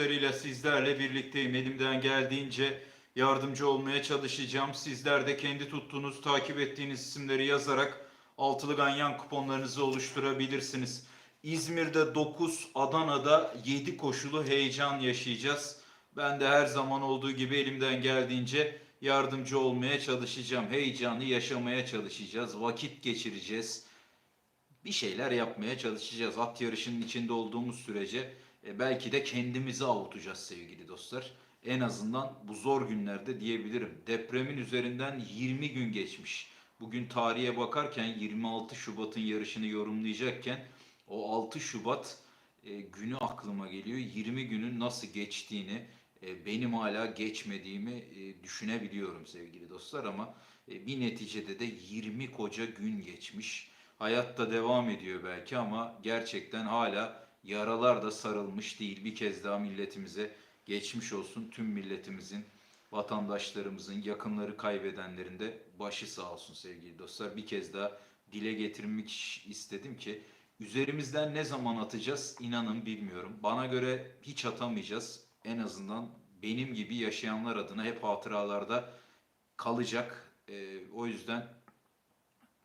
yarışlarıyla sizlerle birlikteyim. Elimden geldiğince yardımcı olmaya çalışacağım. Sizler de kendi tuttuğunuz, takip ettiğiniz isimleri yazarak altılı ganyan kuponlarınızı oluşturabilirsiniz. İzmir'de 9, Adana'da 7 koşulu heyecan yaşayacağız. Ben de her zaman olduğu gibi elimden geldiğince yardımcı olmaya çalışacağım. Heyecanı yaşamaya çalışacağız. Vakit geçireceğiz bir şeyler yapmaya çalışacağız. At yarışının içinde olduğumuz sürece e, belki de kendimizi avutacağız sevgili dostlar. En azından bu zor günlerde diyebilirim. Depremin üzerinden 20 gün geçmiş. Bugün tarihe bakarken 26 Şubat'ın yarışını yorumlayacakken o 6 Şubat e, günü aklıma geliyor. 20 günün nasıl geçtiğini, e, benim hala geçmediğimi e, düşünebiliyorum sevgili dostlar ama e, bir neticede de 20 koca gün geçmiş. Hayat da devam ediyor belki ama gerçekten hala yaralar da sarılmış değil. Bir kez daha milletimize geçmiş olsun tüm milletimizin, vatandaşlarımızın, yakınları kaybedenlerin de başı sağ olsun sevgili dostlar. Bir kez daha dile getirmek istedim ki üzerimizden ne zaman atacağız inanın bilmiyorum. Bana göre hiç atamayacağız. En azından benim gibi yaşayanlar adına hep hatıralarda kalacak. Ee, o yüzden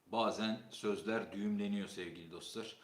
bazen sözler düğümleniyor sevgili dostlar.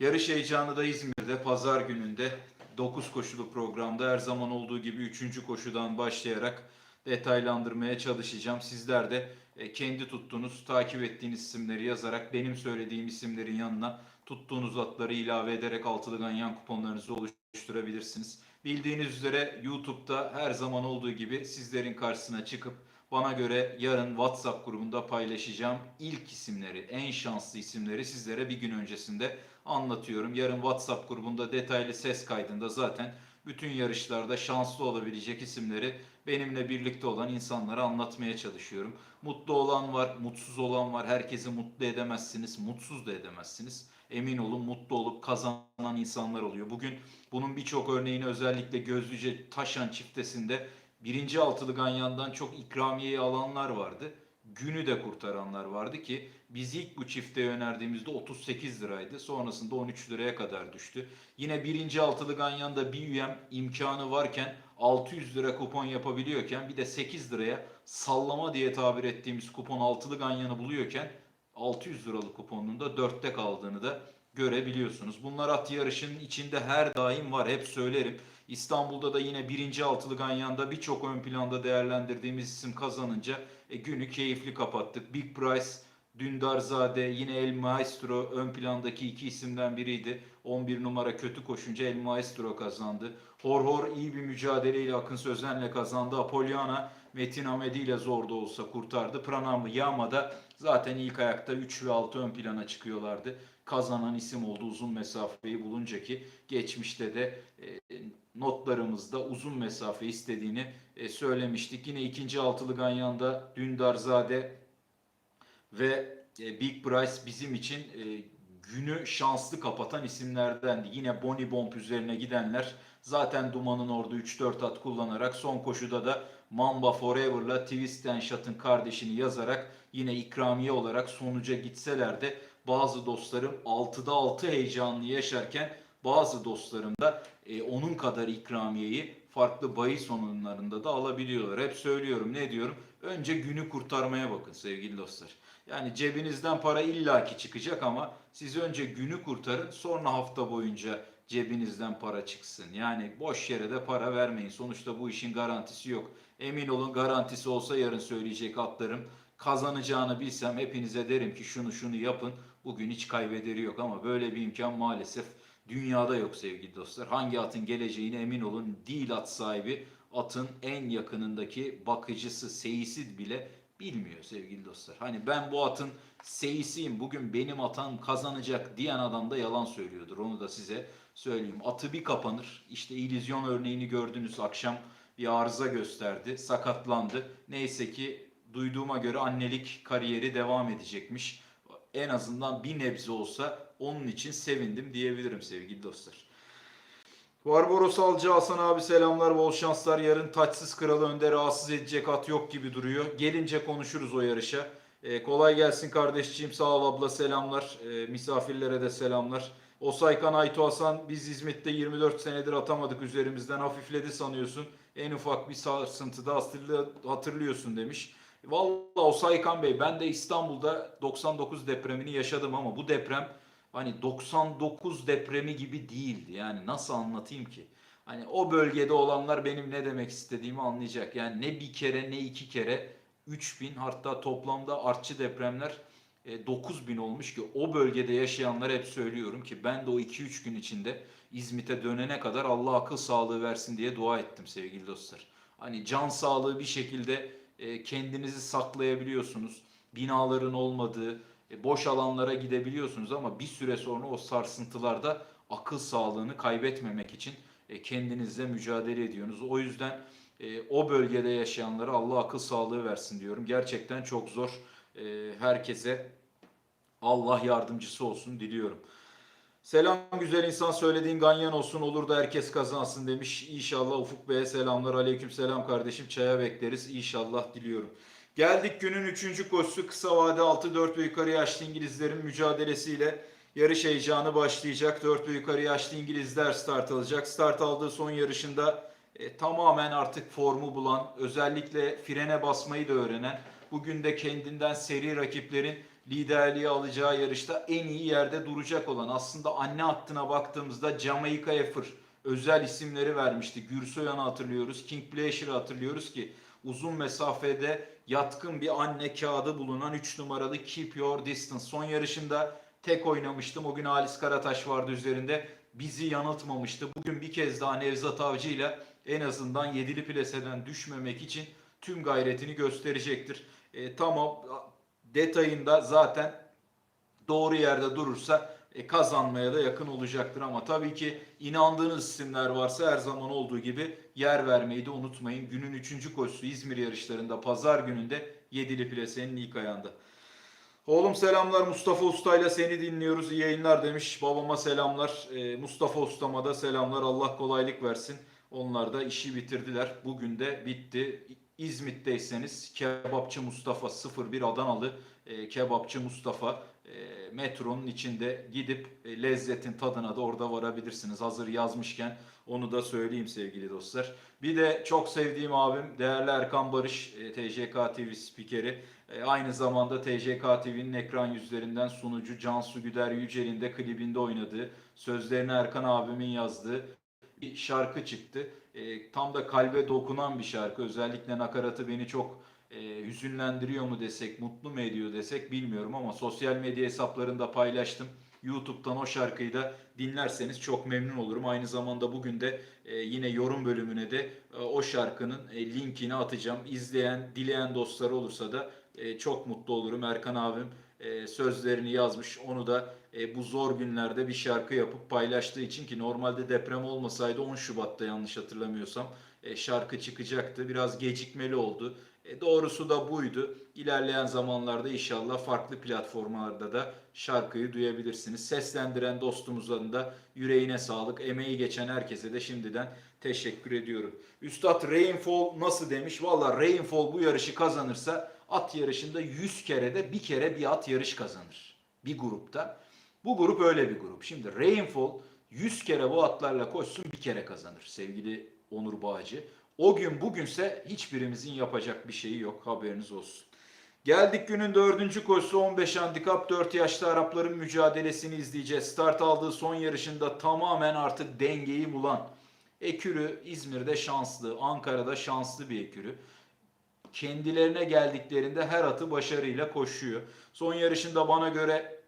Yarış heyecanı da İzmir'de pazar gününde 9 koşulu programda her zaman olduğu gibi 3. koşudan başlayarak detaylandırmaya çalışacağım. Sizler de e, kendi tuttuğunuz, takip ettiğiniz isimleri yazarak benim söylediğim isimlerin yanına tuttuğunuz atları ilave ederek altılı ganyan kuponlarınızı oluşturabilirsiniz. Bildiğiniz üzere YouTube'da her zaman olduğu gibi sizlerin karşısına çıkıp bana göre yarın WhatsApp grubunda paylaşacağım ilk isimleri, en şanslı isimleri sizlere bir gün öncesinde anlatıyorum. Yarın WhatsApp grubunda detaylı ses kaydında zaten bütün yarışlarda şanslı olabilecek isimleri benimle birlikte olan insanlara anlatmaya çalışıyorum. Mutlu olan var, mutsuz olan var. Herkesi mutlu edemezsiniz, mutsuz da edemezsiniz. Emin olun mutlu olup kazanan insanlar oluyor. Bugün bunun birçok örneğini özellikle Gözlüce Taşan çiftesinde birinci altılı ganyandan çok ikramiyeyi alanlar vardı. Günü de kurtaranlar vardı ki biz ilk bu çifte önerdiğimizde 38 liraydı. Sonrasında 13 liraya kadar düştü. Yine birinci altılı ganyanda bir üyem imkanı varken 600 lira kupon yapabiliyorken bir de 8 liraya sallama diye tabir ettiğimiz kupon altılı ganyanı buluyorken 600 liralık kuponun da 4'te kaldığını da görebiliyorsunuz. Bunlar at yarışının içinde her daim var. Hep söylerim. İstanbul'da da yine birinci altılı ganyanda birçok ön planda değerlendirdiğimiz isim kazanınca e, günü keyifli kapattık. Big Price, Dündarzade, yine El Maestro ön plandaki iki isimden biriydi. 11 numara kötü koşunca El Maestro kazandı. Hor Hor iyi bir mücadeleyle Akın Sözen'le kazandı. Apollana Metin Hamedi ile zor da olsa kurtardı. Pranam Yama'da zaten ilk ayakta 3 ve 6 ön plana çıkıyorlardı. Kazanan isim oldu uzun mesafeyi bulunca ki geçmişte de e, notlarımızda uzun mesafe istediğini e, söylemiştik. Yine ikinci altılı ganyanda Dündarzade ve e, Big Price bizim için e, günü şanslı kapatan isimlerdendi. Yine Bonnie Bomb üzerine gidenler zaten Duman'ın orada 3-4 at kullanarak son koşuda da Mamba Forever'la Twist and Shot'ın kardeşini yazarak yine ikramiye olarak sonuca gitseler de bazı dostlarım 6'da 6 heyecanlı yaşarken bazı dostlarım da e, onun kadar ikramiyeyi farklı bahis oyunlarında da alabiliyorlar. Hep söylüyorum ne diyorum? Önce günü kurtarmaya bakın sevgili dostlar. Yani cebinizden para illaki çıkacak ama siz önce günü kurtarın sonra hafta boyunca cebinizden para çıksın. Yani boş yere de para vermeyin. Sonuçta bu işin garantisi yok. Emin olun garantisi olsa yarın söyleyecek atlarım. Kazanacağını bilsem hepinize derim ki şunu şunu yapın. Bugün hiç kaybederi yok ama böyle bir imkan maalesef dünyada yok sevgili dostlar. Hangi atın geleceğine emin olun değil at sahibi. Atın en yakınındaki bakıcısı, seyisi bile bilmiyor sevgili dostlar. Hani ben bu atın seyisiyim bugün benim atan kazanacak diyen adam da yalan söylüyordur. Onu da size söyleyeyim. Atı bir kapanır. İşte illüzyon örneğini gördünüz akşam bir arıza gösterdi. Sakatlandı. Neyse ki duyduğuma göre annelik kariyeri devam edecekmiş. En azından bir nebze olsa onun için sevindim diyebilirim sevgili dostlar. Barbaros Alcı Hasan abi selamlar bol şanslar. Yarın taçsız kralı önde rahatsız edecek at yok gibi duruyor. Gelince konuşuruz o yarışa. Ee, kolay gelsin kardeşciğim sağ ol abla selamlar. Ee, misafirlere de selamlar. Osaykan Aytu Hasan biz İzmit'te 24 senedir atamadık üzerimizden hafifledi sanıyorsun. En ufak bir sarsıntıda hatırlı- hatırlıyorsun demiş. Vallahi Osaykan Bey ben de İstanbul'da 99 depremini yaşadım ama bu deprem hani 99 depremi gibi değildi. Yani nasıl anlatayım ki? Hani o bölgede olanlar benim ne demek istediğimi anlayacak. Yani ne bir kere ne iki kere 3000 hatta toplamda artçı depremler e, 9000 olmuş ki o bölgede yaşayanlar hep söylüyorum ki ben de o 2-3 gün içinde İzmit'e dönene kadar Allah akıl sağlığı versin diye dua ettim sevgili dostlar. Hani can sağlığı bir şekilde e, kendinizi saklayabiliyorsunuz. Binaların olmadığı, e, boş alanlara gidebiliyorsunuz ama bir süre sonra o sarsıntılarda akıl sağlığını kaybetmemek için e, kendinizle mücadele ediyorsunuz. O yüzden e, o bölgede yaşayanlara Allah akıl sağlığı versin diyorum. Gerçekten çok zor. Herkese Allah yardımcısı olsun diliyorum. Selam güzel insan söylediğin ganyan olsun olur da herkes kazansın demiş. İnşallah Ufuk Bey'e selamlar. Aleyküm selam kardeşim. Çaya bekleriz. İnşallah diliyorum. Geldik günün 3. koşusu kısa vade 6-4 ve yukarı yaşlı İngilizlerin mücadelesiyle yarış heyecanı başlayacak. 4 ve yukarı yaşlı İngilizler start alacak. Start aldığı son yarışında e, tamamen artık formu bulan, özellikle frene basmayı da öğrenen, bugün de kendinden seri rakiplerin liderliği alacağı yarışta en iyi yerde duracak olan aslında anne hattına baktığımızda Jamaica Effer özel isimleri vermişti. Gürsoyan'ı hatırlıyoruz, King Pleasure'ı hatırlıyoruz ki uzun mesafede yatkın bir anne kağıdı bulunan 3 numaralı Keep Your Distance. Son yarışında tek oynamıştım. O gün Halis Karataş vardı üzerinde. Bizi yanıltmamıştı. Bugün bir kez daha Nevzat Avcı ile en azından yedili plaseden düşmemek için tüm gayretini gösterecektir. E, tamam detayında zaten doğru yerde durursa e, kazanmaya da yakın olacaktır ama tabii ki inandığınız isimler varsa her zaman olduğu gibi yer vermeyi de unutmayın. Günün 3. koşusu İzmir yarışlarında pazar gününde yedili plasenin ilk ayağında. Oğlum selamlar Mustafa Usta ile seni dinliyoruz. İyi yayınlar demiş. Babama selamlar. Ee, Mustafa Ustama da selamlar. Allah kolaylık versin. Onlar da işi bitirdiler. Bugün de bitti. İzmit'teyseniz Kebapçı Mustafa 01 Adanalı e, Kebapçı Mustafa e, metronun içinde gidip e, lezzetin tadına da orada varabilirsiniz. Hazır yazmışken onu da söyleyeyim sevgili dostlar. Bir de çok sevdiğim abim değerli Erkan Barış e, TJK TV spikeri. E, aynı zamanda TJK TV'nin ekran yüzlerinden sunucu Cansu Güder Yücel'in de klibinde oynadığı, sözlerini Erkan abimin yazdığı bir şarkı çıktı. E, tam da kalbe dokunan bir şarkı. Özellikle nakaratı beni çok e, hüzünlendiriyor mu desek, mutlu mu ediyor desek bilmiyorum ama sosyal medya hesaplarında paylaştım. YouTube'dan o şarkıyı da dinlerseniz çok memnun olurum. Aynı zamanda bugün de e, yine yorum bölümüne de e, o şarkının e, linkini atacağım. İzleyen, dileyen dostlar olursa da e, çok mutlu olurum. Erkan abim e, sözlerini yazmış. Onu da e, bu zor günlerde bir şarkı yapıp paylaştığı için ki normalde deprem olmasaydı 10 Şubat'ta yanlış hatırlamıyorsam e, şarkı çıkacaktı. Biraz gecikmeli oldu. E, doğrusu da buydu. İlerleyen zamanlarda inşallah farklı platformlarda da şarkıyı duyabilirsiniz. Seslendiren dostumuzların da yüreğine sağlık. Emeği geçen herkese de şimdiden teşekkür ediyorum. Üstad Rainfall nasıl demiş? Valla Rainfall bu yarışı kazanırsa at yarışında 100 kere de bir kere bir at yarış kazanır. Bir grupta. Bu grup öyle bir grup. Şimdi Rainfall 100 kere bu atlarla koşsun bir kere kazanır sevgili Onur Bağcı. O gün bugünse hiçbirimizin yapacak bir şeyi yok haberiniz olsun. Geldik günün dördüncü koşusu 15 handikap 4 yaşlı Arapların mücadelesini izleyeceğiz. Start aldığı son yarışında tamamen artık dengeyi bulan Ekürü İzmir'de şanslı, Ankara'da şanslı bir ekürü. Kendilerine geldiklerinde her atı başarıyla koşuyor. Son yarışında bana göre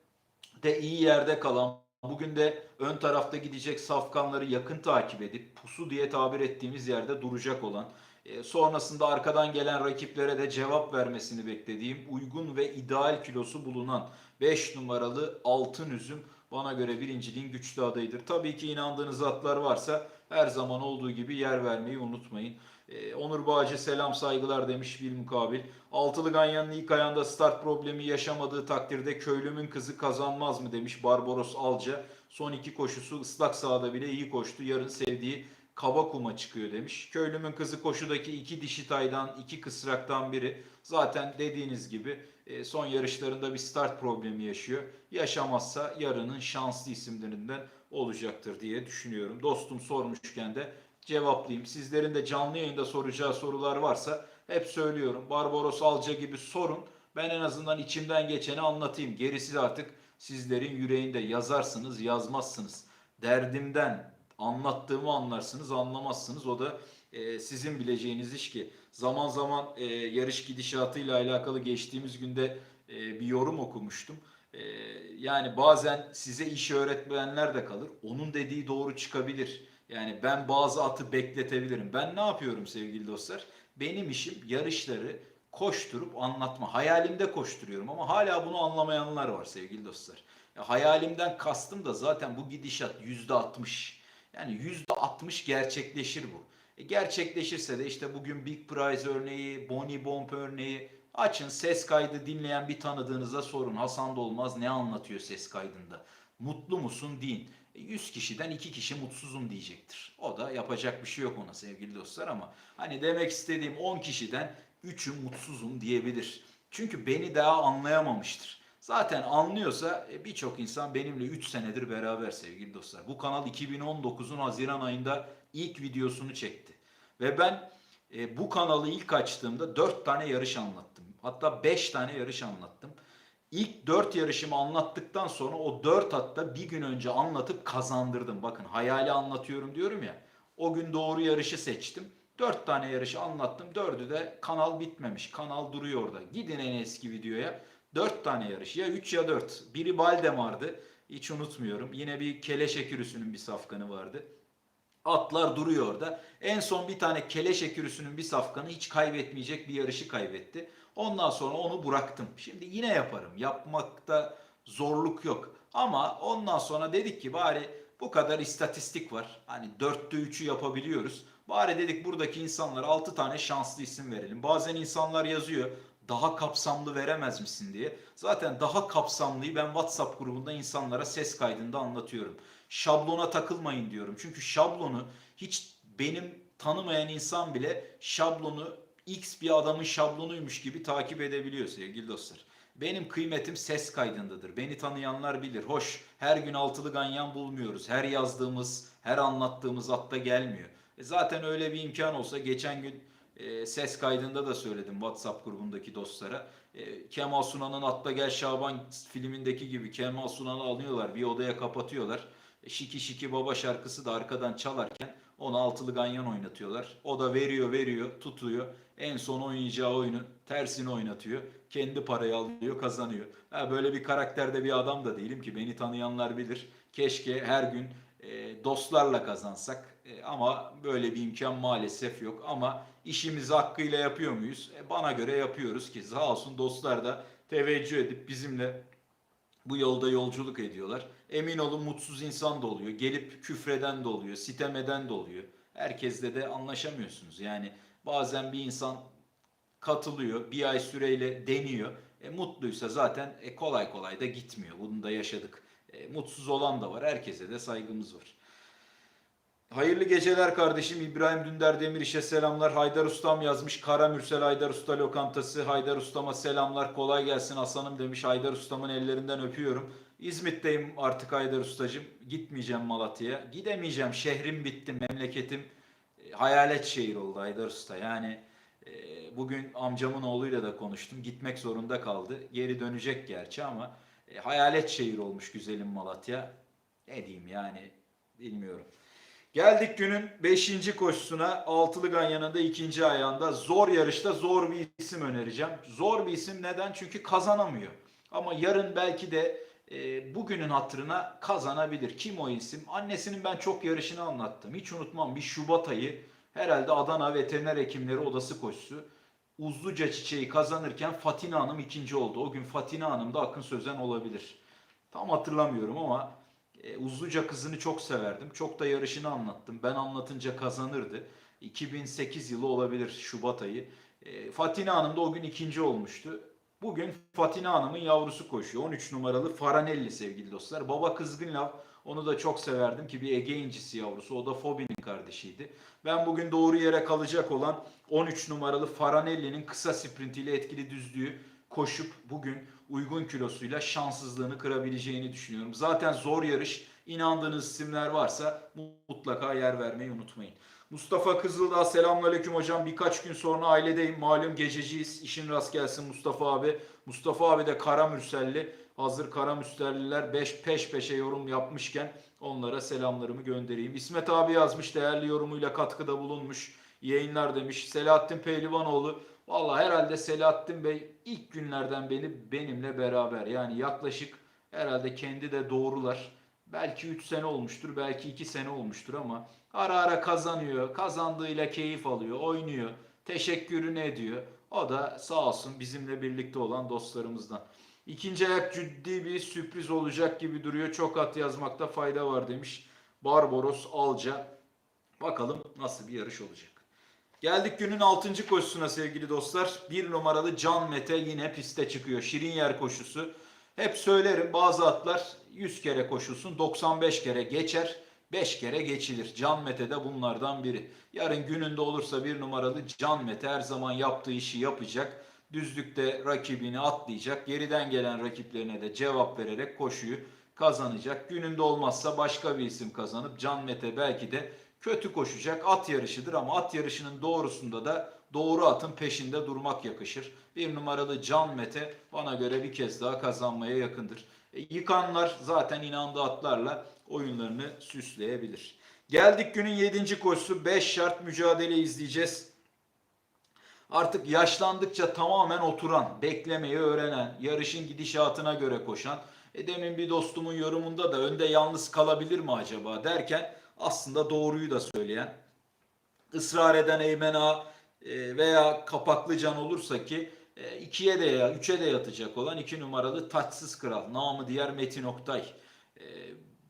de iyi yerde kalan, bugün de ön tarafta gidecek safkanları yakın takip edip pusu diye tabir ettiğimiz yerde duracak olan, e, sonrasında arkadan gelen rakiplere de cevap vermesini beklediğim uygun ve ideal kilosu bulunan 5 numaralı altın üzüm bana göre birinciliğin güçlü adayıdır. Tabii ki inandığınız atlar varsa her zaman olduğu gibi yer vermeyi unutmayın. Ee, Onur Bağcı selam saygılar demiş bir mukabil. Altılı Ganyan'ın ilk ayağında start problemi yaşamadığı takdirde köylümün kızı kazanmaz mı demiş Barbaros Alca. Son iki koşusu ıslak sahada bile iyi koştu. Yarın sevdiği kaba kuma çıkıyor demiş. Köylümün kızı koşudaki iki dişi taydan, iki kısraktan biri. Zaten dediğiniz gibi e, son yarışlarında bir start problemi yaşıyor. Yaşamazsa yarının şanslı isimlerinden olacaktır diye düşünüyorum. Dostum sormuşken de cevaplayayım. Sizlerin de canlı yayında soracağı sorular varsa hep söylüyorum. Barbaros Alca gibi sorun. Ben en azından içimden geçeni anlatayım. Gerisi artık sizlerin yüreğinde yazarsınız, yazmazsınız. Derdimden anlattığımı anlarsınız, anlamazsınız. O da e, sizin bileceğiniz iş ki zaman zaman e, yarış gidişatıyla alakalı geçtiğimiz günde e, bir yorum okumuştum. E, yani bazen size iş öğretmenler de kalır. Onun dediği doğru çıkabilir. Yani ben bazı atı bekletebilirim. Ben ne yapıyorum sevgili dostlar? Benim işim yarışları koşturup anlatma. Hayalimde koşturuyorum ama hala bunu anlamayanlar var sevgili dostlar. Ya hayalimden kastım da zaten bu gidişat yüzde altmış. Yani yüzde altmış gerçekleşir bu. E gerçekleşirse de işte bugün Big Prize örneği, Bonnie Bomb örneği açın ses kaydı dinleyen bir tanıdığınıza sorun. Hasan Dolmaz ne anlatıyor ses kaydında? Mutlu musun deyin. E 100 kişiden 2 kişi mutsuzum diyecektir. O da yapacak bir şey yok ona sevgili dostlar ama hani demek istediğim 10 kişiden 3'ü mutsuzum diyebilir. Çünkü beni daha anlayamamıştır. Zaten anlıyorsa e, birçok insan benimle 3 senedir beraber sevgili dostlar. Bu kanal 2019'un Haziran ayında ilk videosunu çekti. Ve ben e, bu kanalı ilk açtığımda 4 tane yarış anlattım. Hatta 5 tane yarış anlattım. İlk 4 yarışımı anlattıktan sonra o 4 hatta bir gün önce anlatıp kazandırdım. Bakın hayali anlatıyorum diyorum ya. O gün doğru yarışı seçtim. 4 tane yarışı anlattım. 4'ü de kanal bitmemiş. Kanal duruyor orada. Gidin en eski videoya. 4 tane yarış. Ya 3 ya 4. Biri Baldemar'dı. Hiç unutmuyorum. Yine bir keleş ekürüsünün bir safkanı vardı. Atlar duruyor orada. En son bir tane keleş ekürüsünün bir safkanı hiç kaybetmeyecek bir yarışı kaybetti. Ondan sonra onu bıraktım. Şimdi yine yaparım. Yapmakta zorluk yok. Ama ondan sonra dedik ki bari bu kadar istatistik var. Hani dörtte üçü yapabiliyoruz. Bari dedik buradaki insanlara 6 tane şanslı isim verelim. Bazen insanlar yazıyor daha kapsamlı veremez misin diye. Zaten daha kapsamlıyı ben WhatsApp grubunda insanlara ses kaydında anlatıyorum. Şablona takılmayın diyorum. Çünkü şablonu hiç benim tanımayan insan bile şablonu X bir adamın şablonuymuş gibi takip edebiliyor sevgili dostlar. Benim kıymetim ses kaydındadır. Beni tanıyanlar bilir. Hoş her gün altılı ganyan bulmuyoruz. Her yazdığımız, her anlattığımız atta gelmiyor. E zaten öyle bir imkan olsa geçen gün e, ses kaydında da söyledim WhatsApp grubundaki dostlara. E, Kemal Sunal'ın Atla Gel Şaban filmindeki gibi Kemal Sunal'ı alıyorlar bir odaya kapatıyorlar. E, şiki Şiki Baba şarkısı da arkadan çalarken ona altılı ganyan oynatıyorlar. O da veriyor veriyor tutuyor. En son oynayacağı oyunu tersini oynatıyor. Kendi parayı alıyor kazanıyor. Ha, böyle bir karakterde bir adam da değilim ki beni tanıyanlar bilir. Keşke her gün e, dostlarla kazansak. E, ama böyle bir imkan maalesef yok. Ama işimizi hakkıyla yapıyor muyuz? E, bana göre yapıyoruz ki sağ olsun dostlar da teveccüh edip bizimle bu yolda yolculuk ediyorlar. Emin olun mutsuz insan da oluyor. Gelip küfreden de oluyor, sitem eden de oluyor. Herkesle de anlaşamıyorsunuz. Yani bazen bir insan katılıyor, bir ay süreyle deniyor. E, mutluysa zaten e, kolay kolay da gitmiyor. Bunu da yaşadık. E, mutsuz olan da var. Herkese de saygımız var. Hayırlı geceler kardeşim. İbrahim Dündar Demiriş'e selamlar. Haydar Ustam yazmış. Kara Mürsel Haydar Usta lokantası. Haydar Ustam'a selamlar. Kolay gelsin Hasan'ım demiş. Haydar Ustam'ın ellerinden öpüyorum. İzmit'teyim artık Haydar Ustacığım. Gitmeyeceğim Malatya'ya. Gidemeyeceğim. Şehrim bitti. Memleketim hayalet şehir oldu Haydar Usta. Yani e, bugün amcamın oğluyla da konuştum. Gitmek zorunda kaldı. Geri dönecek gerçi ama e, hayalet şehir olmuş güzelim Malatya. Ne diyeyim yani bilmiyorum. Geldik günün 5. koşusuna. Altılı Ganyan'ın da ikinci ayağında zor yarışta zor bir isim önereceğim. Zor bir isim neden? Çünkü kazanamıyor. Ama yarın belki de e, bugünün hatırına kazanabilir. Kim o isim? Annesinin ben çok yarışını anlattım. Hiç unutmam bir Şubat ayı herhalde Adana Veteriner Hekimleri Odası koşusu. Uzluca çiçeği kazanırken Fatina Hanım ikinci oldu. O gün Fatina Hanım da Akın Sözen olabilir. Tam hatırlamıyorum ama e, Uzluca kızını çok severdim. Çok da yarışını anlattım. Ben anlatınca kazanırdı. 2008 yılı olabilir Şubat ayı. E, Fatina Hanım da o gün ikinci olmuştu. Bugün Fatina Hanım'ın yavrusu koşuyor. 13 numaralı Faranelli sevgili dostlar. Baba kızgın laf. Onu da çok severdim ki bir Ege incisi yavrusu. O da Fobi'nin kardeşiydi. Ben bugün doğru yere kalacak olan 13 numaralı Faranelli'nin kısa sprintiyle etkili düzlüğü koşup bugün uygun kilosuyla şanssızlığını kırabileceğini düşünüyorum. Zaten zor yarış. İnandığınız isimler varsa mutlaka yer vermeyi unutmayın. Mustafa Kızıldağ selamünaleyküm hocam. Birkaç gün sonra ailedeyim. Malum gececiyiz. İşin rast gelsin Mustafa abi. Mustafa abi de Karamürselli. Hazır Karamürselliler beş peş peşe yorum yapmışken onlara selamlarımı göndereyim. İsmet abi yazmış değerli yorumuyla katkıda bulunmuş. Yayınlar demiş. Selahattin Pehlivanoğlu. Valla herhalde Selahattin Bey ilk günlerden beri benimle beraber. Yani yaklaşık herhalde kendi de doğrular. Belki 3 sene olmuştur, belki 2 sene olmuştur ama ara ara kazanıyor. Kazandığıyla keyif alıyor, oynuyor. Teşekkürünü ediyor. O da sağ olsun bizimle birlikte olan dostlarımızdan. İkinci ayak ciddi bir sürpriz olacak gibi duruyor. Çok at yazmakta fayda var demiş. Barbaros Alca. Bakalım nasıl bir yarış olacak. Geldik günün 6. koşusuna sevgili dostlar. Bir numaralı Can Mete yine piste çıkıyor. Şirin yer koşusu. Hep söylerim bazı atlar 100 kere koşulsun 95 kere geçer. 5 kere geçilir. Can Mete de bunlardan biri. Yarın gününde olursa bir numaralı Can Mete her zaman yaptığı işi yapacak. Düzlükte rakibini atlayacak. Geriden gelen rakiplerine de cevap vererek koşuyu kazanacak. Gününde olmazsa başka bir isim kazanıp Can Mete belki de kötü koşacak. At yarışıdır ama at yarışının doğrusunda da doğru atın peşinde durmak yakışır. Bir numaralı Can Mete bana göre bir kez daha kazanmaya yakındır. E, yıkanlar zaten inandığı atlarla oyunlarını süsleyebilir. Geldik günün 7. koşusu 5 şart mücadele izleyeceğiz. Artık yaşlandıkça tamamen oturan, beklemeyi öğrenen, yarışın gidişatına göre koşan, e demin bir dostumun yorumunda da önde yalnız kalabilir mi acaba derken aslında doğruyu da söyleyen, ısrar eden Eymen Ağa veya Kapaklı Can olursa ki 2'ye de ya 3'e de yatacak olan 2 numaralı Taçsız Kral. Namı diğer Metin Oktay. E,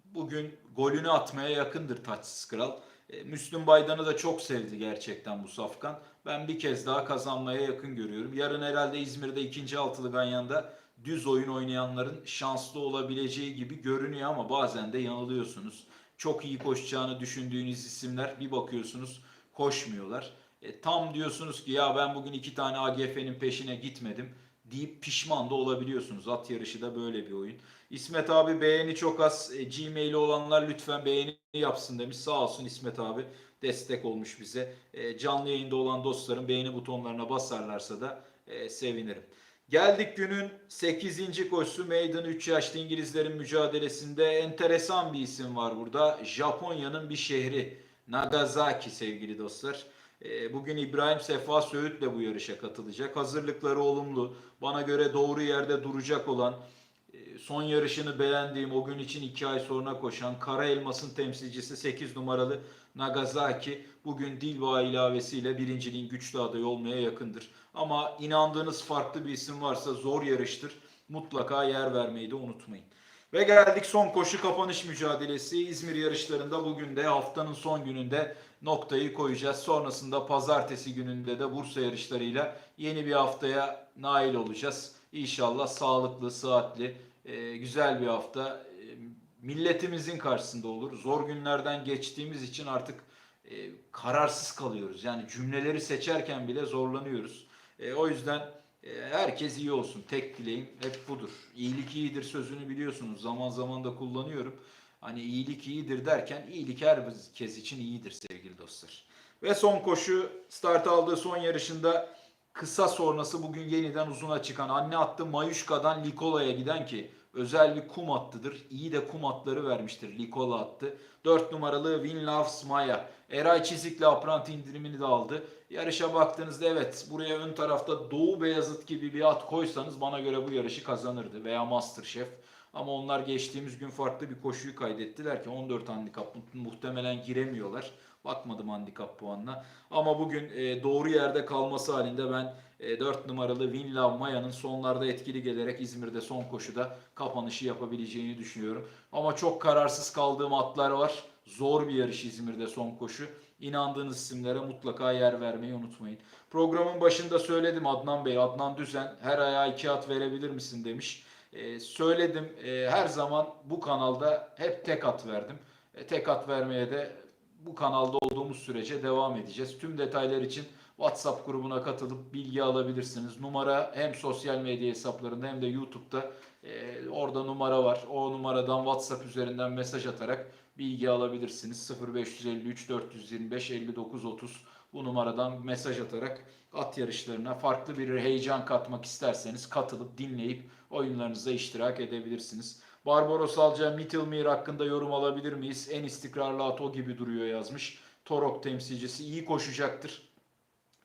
bugün golünü atmaya yakındır Taçsız Kral. E, Müslüm Baydan'ı da çok sevdi gerçekten bu safkan. Ben bir kez daha kazanmaya yakın görüyorum. Yarın herhalde İzmir'de ikinci altılı Ganyan'da düz oyun oynayanların şanslı olabileceği gibi görünüyor ama bazen de yanılıyorsunuz. Çok iyi koşacağını düşündüğünüz isimler bir bakıyorsunuz koşmuyorlar. E, tam diyorsunuz ki ya ben bugün iki tane AGF'nin peşine gitmedim deyip pişman da olabiliyorsunuz. At yarışı da böyle bir oyun. İsmet abi beğeni çok az. E, Gmail'i olanlar lütfen beğeni yapsın demiş. Sağ olsun İsmet abi destek olmuş bize. E, canlı yayında olan dostlarım beğeni butonlarına basarlarsa da e, sevinirim. Geldik günün 8. koşusu Maiden 3 yaşlı İngilizlerin mücadelesinde enteresan bir isim var burada. Japonya'nın bir şehri Nagasaki sevgili dostlar. E, bugün İbrahim Sefa Söğüt de bu yarışa katılacak. Hazırlıkları olumlu. Bana göre doğru yerde duracak olan e, son yarışını beğendiğim o gün için 2 ay sonra koşan Kara Elmas'ın temsilcisi 8 numaralı Nagasaki bugün Dilba ilavesiyle birinciliğin güçlü adayı olmaya yakındır. Ama inandığınız farklı bir isim varsa zor yarıştır. Mutlaka yer vermeyi de unutmayın. Ve geldik son koşu kapanış mücadelesi. İzmir yarışlarında bugün de haftanın son gününde noktayı koyacağız. Sonrasında pazartesi gününde de Bursa yarışlarıyla yeni bir haftaya nail olacağız. İnşallah sağlıklı, sıhhatli, e, güzel bir hafta e, milletimizin karşısında olur. Zor günlerden geçtiğimiz için artık e, kararsız kalıyoruz. Yani cümleleri seçerken bile zorlanıyoruz. O yüzden herkes iyi olsun. Tek dileğim hep budur. İyilik iyidir sözünü biliyorsunuz. Zaman zaman da kullanıyorum. Hani iyilik iyidir derken iyilik herkes için iyidir dostlar. Ve son koşu start aldığı son yarışında kısa sonrası bugün yeniden uzuna çıkan anne attı Mayuşka'dan Likola'ya giden ki özel bir kum attıdır. İyi de kum atları vermiştir Likola attı. 4 numaralı Win Loves Maya. Eray Çizik'le apranti indirimini de aldı. Yarışa baktığınızda evet buraya ön tarafta Doğu Beyazıt gibi bir at koysanız bana göre bu yarışı kazanırdı. Veya Masterchef. Ama onlar geçtiğimiz gün farklı bir koşuyu kaydettiler ki 14 handikap muhtemelen giremiyorlar. Bakmadım handikap puanına. Ama bugün e, doğru yerde kalması halinde ben e, 4 numaralı Winlav Maya'nın sonlarda etkili gelerek İzmir'de son koşuda kapanışı yapabileceğini düşünüyorum. Ama çok kararsız kaldığım atlar var. Zor bir yarış İzmir'de son koşu. İnandığınız isimlere mutlaka yer vermeyi unutmayın. Programın başında söyledim Adnan Bey, Adnan Düzen her ayağa iki at verebilir misin demiş. E, söyledim e, her zaman bu kanalda hep tek at verdim. E, tek at vermeye de bu kanalda olduğumuz sürece devam edeceğiz. Tüm detaylar için WhatsApp grubuna katılıp bilgi alabilirsiniz. Numara hem sosyal medya hesaplarında hem de YouTube'da e, orada numara var. O numaradan WhatsApp üzerinden mesaj atarak bilgi alabilirsiniz. 0553 425 59 30 bu numaradan mesaj atarak at yarışlarına farklı bir heyecan katmak isterseniz katılıp dinleyip oyunlarınıza iştirak edebilirsiniz. Barbaros Alca Mittelmir hakkında yorum alabilir miyiz? En istikrarlı at o gibi duruyor yazmış. Torok temsilcisi iyi koşacaktır.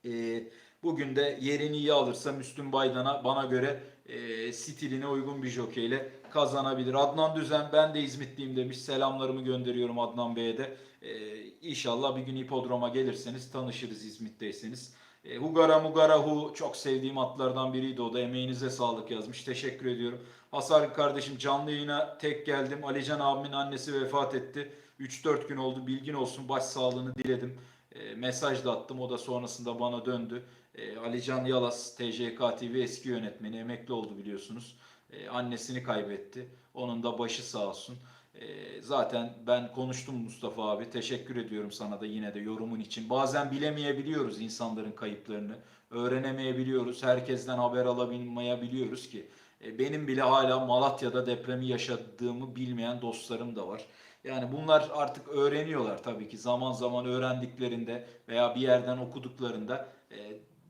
Ee, bugün de yerini iyi alırsa Müslüm Baydan'a bana göre e, stiline uygun bir jokeyle kazanabilir. Adnan Düzen ben de İzmitliyim demiş. Selamlarımı gönderiyorum Adnan Bey'e de. Ee, inşallah bir gün hipodroma gelirseniz tanışırız İzmit'teyseniz. E, Hugara Mugara Hu çok sevdiğim atlardan biriydi o da. Emeğinize sağlık yazmış. Teşekkür ediyorum. Hasar kardeşim canlı yayına tek geldim. Alican abimin annesi vefat etti. 3-4 gün oldu. Bilgin olsun. Baş sağlığını diledim. E, mesaj da attım. O da sonrasında bana döndü. E, Alican Yalas, TJK TV eski yönetmeni. Emekli oldu biliyorsunuz. E, annesini kaybetti. Onun da başı sağ olsun. E, zaten ben konuştum Mustafa abi. Teşekkür ediyorum sana da yine de yorumun için. Bazen bilemeyebiliyoruz insanların kayıplarını. Öğrenemeyebiliyoruz. Herkesten haber alabilmeyebiliyoruz ki. E, benim bile hala Malatya'da depremi yaşadığımı bilmeyen dostlarım da var. Yani bunlar artık öğreniyorlar tabii ki. Zaman zaman öğrendiklerinde veya bir yerden okuduklarında e,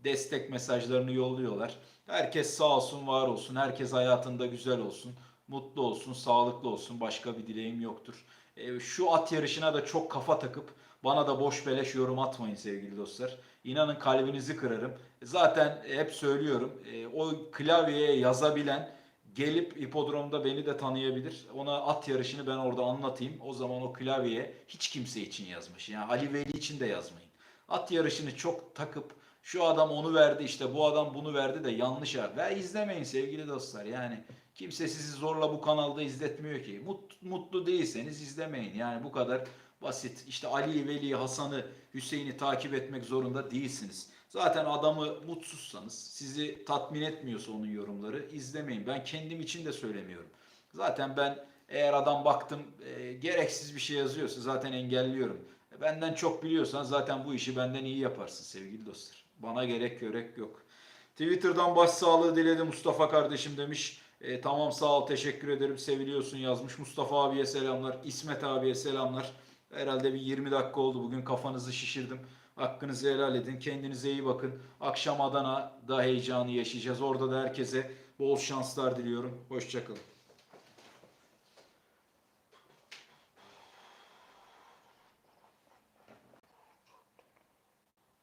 destek mesajlarını yolluyorlar. Herkes sağ olsun, var olsun. Herkes hayatında güzel olsun. Mutlu olsun, sağlıklı olsun. Başka bir dileğim yoktur. E, şu at yarışına da çok kafa takıp bana da boş beleş yorum atmayın sevgili dostlar. İnanın kalbinizi kırarım. Zaten hep söylüyorum. e, o klavyeye yazabilen gelip hipodromda beni de tanıyabilir. Ona at yarışını ben orada anlatayım. O zaman o klavyeye hiç kimse için yazmış. Yani Ali Veli için de yazmayın. At yarışını çok takıp şu adam onu verdi işte bu adam bunu verdi de yanlış abi. Ve izlemeyin sevgili dostlar. Yani kimse sizi zorla bu kanalda izletmiyor ki. Mut, mutlu değilseniz izlemeyin. Yani bu kadar basit. İşte Ali, Veli, Hasan'ı, Hüseyin'i takip etmek zorunda değilsiniz. Zaten adamı mutsuzsanız, sizi tatmin etmiyorsa onun yorumları izlemeyin. Ben kendim için de söylemiyorum. Zaten ben eğer adam baktım e, gereksiz bir şey yazıyorsa zaten engelliyorum. Benden çok biliyorsan zaten bu işi benden iyi yaparsın sevgili dostlar. Bana gerek görek yok. Twitter'dan başsağlığı diledi Mustafa kardeşim demiş. E, tamam sağ ol teşekkür ederim seviliyorsun yazmış. Mustafa abiye selamlar. İsmet abiye selamlar. Herhalde bir 20 dakika oldu bugün kafanızı şişirdim. Hakkınızı helal edin. Kendinize iyi bakın. Akşam Adana'da heyecanı yaşayacağız. Orada da herkese bol şanslar diliyorum. Hoşçakalın.